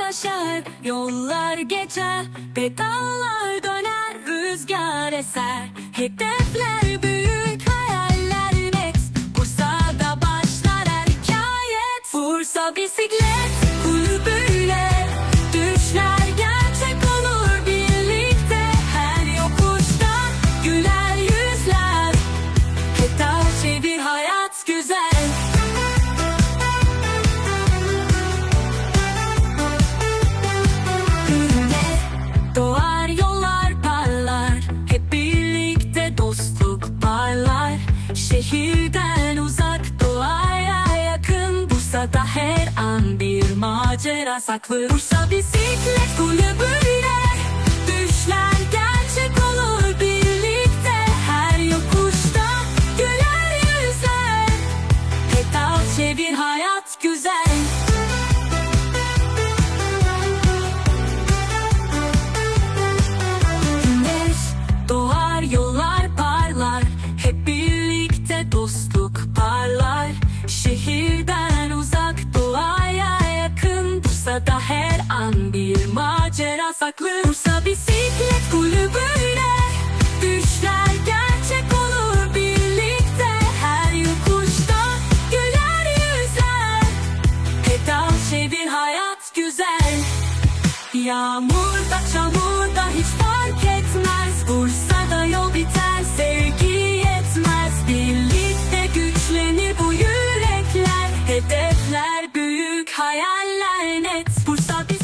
aşar Yollar geçer Pedallar döner Rüzgar eser. Hedefler büyük Hayaller net. Bursa'da başlar hikayet Bursa bisiklet Şehirden uzak doğaya yakın. Bursa'da her an bir macera. Saklı Bursa bisiklet kulübüyle Düşler gerçek olur birlikte. Her yokuşta güler yüzler. Pedal çevir hayat Bursa'da her an bir macera saklı Bursa Bisiklet Kulübü'yle Düşler gerçek olur birlikte. Her yokuşta güler yüzler. Pedal çevir hayat güzel. Yağmurda çamurda hiç fark etmez. nights, por saber